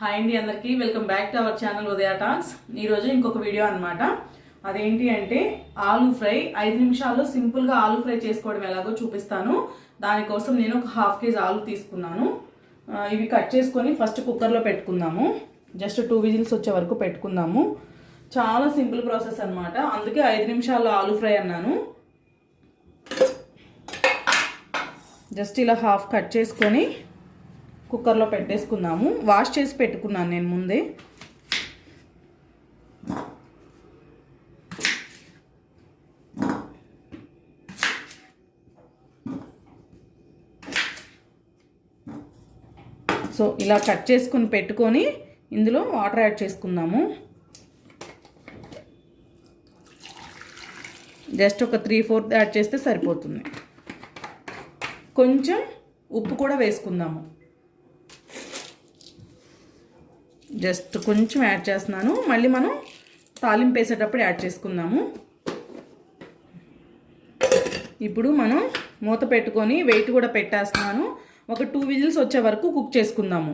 Hi అండి అందరికీ. Welcome back to our channel Udaya talks ఈరోజు ఇంకొక వీడియో అన్నమాట. అదేంటి అంటే ఆలూ ఫ్రై. ఐదు నిమిషాల్లో సింపుల్గా ఆలూ ఫ్రై చేసుకోవడం ఎలాగో చూపిస్తాను. దానికోసం నేను ఒక హాఫ్ కేజీ ఆలు తీసుకున్నాను. ఇవి కట్ చేసుకొని ఫస్ట్ కుక్కర్లో పెట్టుకుందాము. జస్ట్ టూ విజిల్స్ వచ్చే వరకు పెట్టుకుందాము. చాలా సింపుల్ ప్రాసెస్ అనమాట అందుకే ఐదు నిమిషాల్లో ఆలు ఫ్రై అన్నాను. జస్ట్ ఇలా హాఫ్ కట్ చేసుకొని కుక్కర్లో పెట్టేసుకుందాము. వాష్ చేసి పెట్టుకున్నాను నేను ముందే. సో ఇలా కట్ చేసుకుని పెట్టుకొని ఇందులో వాటర్ యాడ్ చేసుకుందాము. జస్ట్ ఒక త్రీ ఫోర్త్ యాడ్ చేస్తే సరిపోతుంది. కొంచెం ఉప్పు కూడా వేసుకుందాము. జస్ట్ కొంచెం యాడ్ చేస్తున్నాను. మళ్ళీ మనం తాలింపు వేసేటప్పుడు యాడ్ చేసుకుందాము. ఇప్పుడు మనం మూత పెట్టుకొని వెయిట్ కూడా పెట్టేస్తున్నాను. ఒక టూ విజిల్స్ వచ్చే వరకు కుక్ చేసుకుందాము.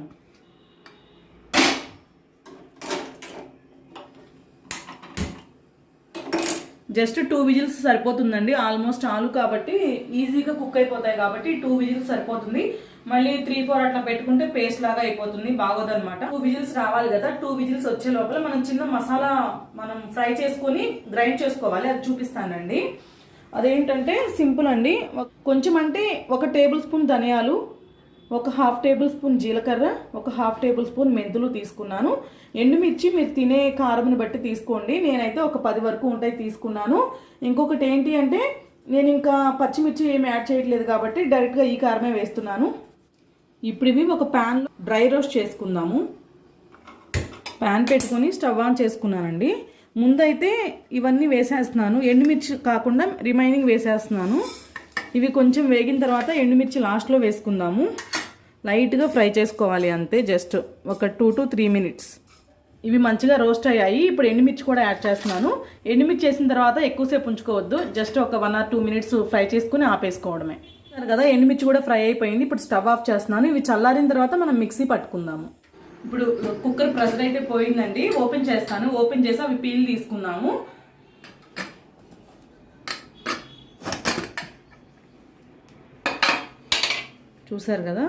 జస్ట్ టూ విజిల్స్ సరిపోతుందండి. ఆల్మోస్ట్ ఆలు కాబట్టి ఈజీగా కుక్ అయిపోతాయి కాబట్టి టూ విజిల్స్ సరిపోతుంది. మళ్ళీ త్రీ ఫోర్ అట్లా పెట్టుకుంటే పేస్ట్ లాగా అయిపోతుంది బాగోదన్నమాట. టూ విజిల్స్ రావాలి కదా టూ విజిల్స్ వచ్చే లోపల మనం చిన్న మసాలా మనం ఫ్రై చేసుకొని గ్రైండ్ చేసుకోవాలి అది చూపిస్తానండి. అదేంటంటే సింపుల్ అండి. కొంచెం అంటే ఒక టేబుల్ స్పూన్ ధనియాలు ఒక హాఫ్ టేబుల్ స్పూన్ జీలకర్ర ఒక హాఫ్ టేబుల్ స్పూన్ మెంతులు తీసుకున్నాను. ఎండుమిర్చి మీరు తినే కారంను బట్టి తీసుకోండి. నేనైతే ఒక పది వరకు ఉంటాయి తీసుకున్నాను. ఇంకొకటి ఏంటి అంటే నేను ఇంకా పచ్చిమిర్చి ఏమి యాడ్ చేయట్లేదు కాబట్టి డైరెక్ట్గా ఈ కారమే వేస్తున్నాను. ఇప్పుడు ఇవి ఒక ప్యాన్లో డ్రై రోస్ట్ చేసుకుందాము. ప్యాన్ పెట్టుకొని స్టవ్ ఆన్ చేసుకున్నానండి. ముందైతే ఇవన్నీ వేసేస్తున్నాను. ఎండుమిర్చి కాకుండా రిమైనింగ్ వేసేస్తున్నాను. ఇవి కొంచెం వేగిన తర్వాత ఎండుమిర్చి లాస్ట్లో వేసుకుందాము. లైట్గా ఫ్రై చేసుకోవాలి అంతే జస్ట్ ఒక టూ టు త్రీ మినిట్స్ ఇవి మంచిగా రోస్ట్ అయ్యాయి. ఇప్పుడు ఎండుమిర్చి కూడా యాడ్ చేస్తున్నాను. ఎండుమిర్చి చేసిన తర్వాత ఎక్కువసేపు ఉంచుకోవద్దు. జస్ట్ ఒక one or two minutes fry చేసుకుని ఆపేసుకోవడమే. కదా ఎండుమిర్చి కూడా ఫ్రై అయిపోయింది. ఇప్పుడు స్టవ్ ఆఫ్ చేస్తున్నాను. ఇవి చల్లారిన తర్వాత మనం మిక్సీ పట్టుకుందాము. ఇప్పుడు కుక్కర్ ప్రెషర్ అయితే పోయిందండి. ఓపెన్ చేస్తాను. ఓపెన్ చేసి అవి పీల్ తీసుకున్నాము చూసారు కదా?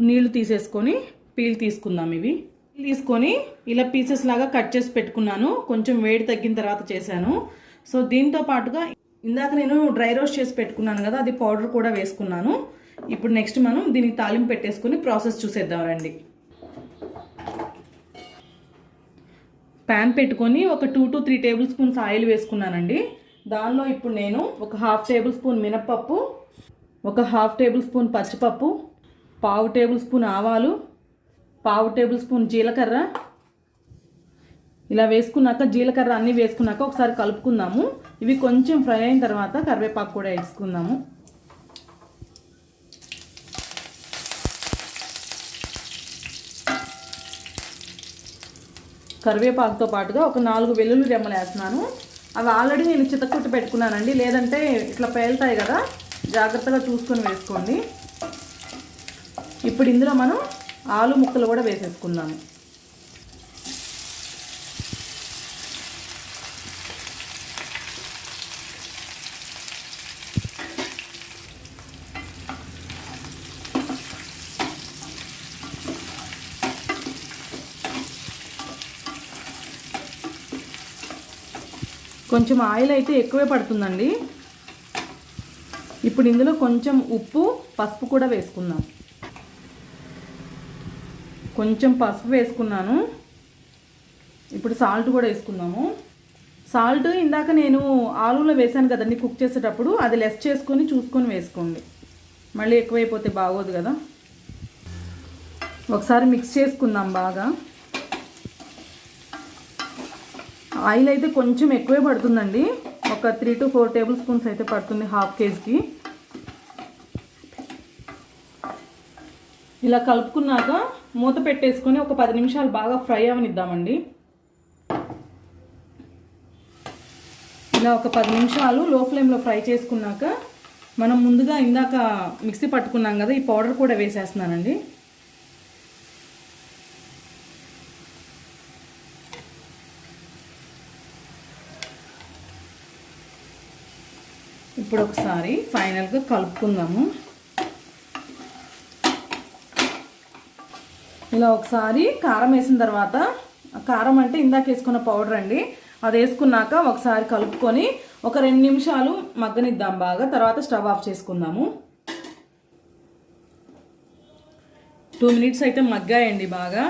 నీళ్ళు తీసేసుకొని పీల్ తీసుకుందాం ఇవి. పీల్ తీసుకొని ఇలా పీసెస్ లాగా కట్ చేసి పెట్టుకున్నాను. కొంచెం వేడి తగ్గిన తర్వాత చేశాను. సో దీంతో పాటుగా ఇందాక నేను డ్రై రోస్ట్ చేసి పెట్టుకున్నాను కదా అది పౌడర్ కూడా వేసుకున్నాను. ఇప్పుడు నెక్స్ట్ మనం దీనికి తాలింపు పెట్టేసుకుని ప్రాసెస్ చూసేద్దాం రండి. ప్యాన్ పెట్టుకొని ఒక two to three tablespoons oil వేసుకున్నానండి. దానిలో ఇప్పుడు నేను ఒక హాఫ్ టేబుల్ స్పూన్ మినప్పప్పు ఒక హాఫ్ టేబుల్ స్పూన్ పచ్చిపప్పు పావు టేబుల్ స్పూన్ ఆవాలు పావు టేబుల్ స్పూన్ జీలకర్ర ఇలా వేసుకున్నాక జీలకర్ర అన్నీ వేసుకున్నాక ఒకసారి కలుపుకుందాము. ఇవి కొంచెం ఫ్రై అయిన తర్వాత కరివేపాకు కూడా వేసుకుందాము. కరివేపాకుతో పాటుగా ఒక నాలుగు వెల్లుల్లి రెమ్మలు వేస్తున్నాను. అవి ఆల్రెడీ నేను చితక్కుట్టు పెట్టుకున్నానండి. లేదంటే ఇట్లా పేలుతాయి కదా. జాగ్రత్తగా చూసుకొని వేసుకోండి. ఇప్పుడు ఇందులో మనం ఆలు ముక్కలు కూడా వేసేసుకుందాము. కొంచెం ఆయిల్ అయితే ఎక్కువే పడుతుందండి. ఇప్పుడు ఇందులో కొంచెం ఉప్పు పసుపు కూడా వేసుకుందాం. కొంచెం పసుపు వేసుకున్నాను. ఇప్పుడు సాల్ట్ కూడా వేసుకుందాము. సాల్ట్ ఇందాక నేను ఆలూలో వేసాను కదండి కుక్ చేసేటప్పుడు అది లెస్ చేసుకొని చూసుకొని వేసుకోండి. మళ్ళీ ఎక్కువైపోతే బాగోదు కదా. ఒకసారి మిక్స్ చేసుకుందాం బాగా. ఆయిల్ అయితే కొంచెం ఎక్కువే పడుతుందండి. ఒక three to four tablespoons అయితే పడుతుంది హాఫ్ కేజీకి ఇలా కలుపుకున్నాక మూత పెట్టేసుకొని ఒక పది నిమిషాలు బాగా ఫ్రై అవనిద్దామండి. ఇలా ఒక పది నిమిషాలు లో ఫ్లేమ్లో ఫ్రై చేసుకున్నాక మనం ముందుగా ఇందాక మిక్సీ పట్టుకున్నాం కదా ఈ పౌడర్ కూడా వేసేస్తున్నానండి. ఇప్పుడు ఒకసారి ఫైనల్గా కలుపుకుందాము. ఇలా ఒకసారి కారం వేసిన తర్వాత కారం అంటే ఇందాక వేసుకున్న పౌడర్ అండి. అది వేసుకున్నాక ఒకసారి కలుపుకొని ఒక రెండు నిమిషాలు మగ్గనిద్దాం బాగా. తర్వాత స్టవ్ ఆఫ్ చేసుకుందాము. టూ మినిట్స్ అయితే మగ్గాయండి బాగా.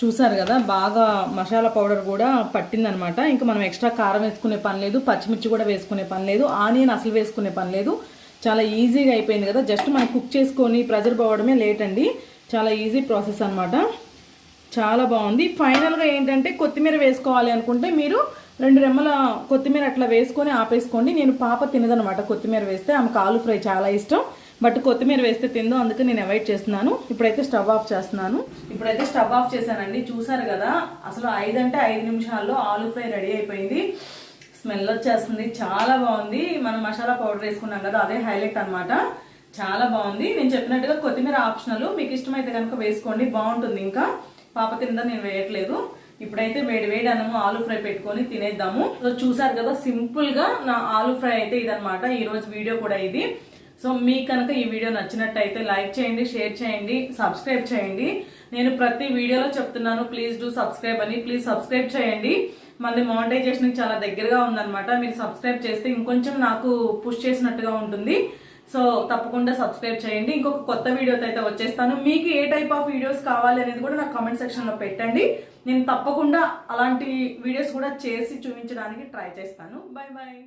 చూసారు కదా బాగా మసాలా పౌడర్ కూడా పట్టిందనమాట. ఇంకా మనం ఎక్స్ట్రా కారం వేసుకునే పని లేదు పచ్చిమిర్చి కూడా వేసుకునే పని లేదు ఆనియన్ అసలు వేసుకునే పని లేదు. చాలా ఈజీగా అయిపోయింది కదా. జస్ట్ మనం కుక్ చేసుకొని ప్రెజర్ పోవడమే లేట్ అండి. చాలా ఈజీ ప్రాసెస్ అనమాట. చాలా బాగుంది. ఫైనల్గా ఏంటంటే కొత్తిమీర వేసుకోవాలి అనుకుంటే మీరు రెండు రెమ్మల కొత్తిమీర అట్లా వేసుకొని ఆపేసుకోండి. నేను పాప తినదనమాట కొత్తిమీర వేస్తే ఆమెకు ఆలు ఫ్రై చాలా ఇష్టం. బట్ కొత్తిమీర వేస్తే తిందో అందుకే నేను అవాయిడ్ చేస్తున్నాను. ఇప్పుడైతే స్టవ్ ఆఫ్ చేస్తున్నాను. ఇప్పుడైతే స్టవ్ ఆఫ్ చేశానండి. చూసారు కదా అసలు ఐదు అంటే ఐదు నిమిషాల్లో ఆలు ఫ్రై రెడీ అయిపోయింది. స్మెల్ వచ్చేస్తుంది. చాలా బాగుంది. మనం మసాలా పౌడర్ వేసుకున్నాం కదా అదే హైలైట్ అన్నమాట. చాలా బాగుంది. నేను చెప్పినట్టుగా కొత్తిమీర ఆప్షనల్. మీకు ఇష్టమైతే కనుక వేసుకోండి. బాగుంటుంది ఇంకా. పాప కింద నేను వేయట్లేదు. ఇప్పుడైతే వేడి వేడి అన్నము ఆలు ఫ్రై పెట్టుకొని తినేద్దాము. సో చూసారు కదా సింపుల్గా నా ఆలు ఫ్రై అయితే ఇదనమాట ఈ రోజు వీడియో కూడా ఇది. సో మీకు కనుక ఈ వీడియో నచ్చినట్టయితే లైక్ చేయండి షేర్ చేయండి సబ్స్క్రైబ్ చేయండి. నేను ప్రతి వీడియోలో చెప్తున్నాను ప్లీజ్ డూ సబ్స్క్రైబ్ అని. ప్లీజ్ సబ్స్క్రైబ్ చేయండి. మళ్ళీ మానిటైజేషన్ చాలా దగ్గరగా ఉందన్నమాట. మీరు సబ్స్క్రైబ్ చేస్తే ఇంకొంచెం నాకు పుష్ చేసినట్టుగా ఉంటుంది. సో తప్పకుండా సబ్స్క్రైబ్ చేయండి. ఇంకొక కొత్త వీడియోతో అయితే వచ్చేస్తాను. మీకు ఏ టైప్ ఆఫ్ వీడియోస్ కావాలి అనేది కూడా నాకు కామెంట్ సెక్షన్లో పెట్టండి. నేను తప్పకుండా అలాంటి వీడియోస్ కూడా చేసి చూపించడానికి ట్రై చేస్తాను. Bye bye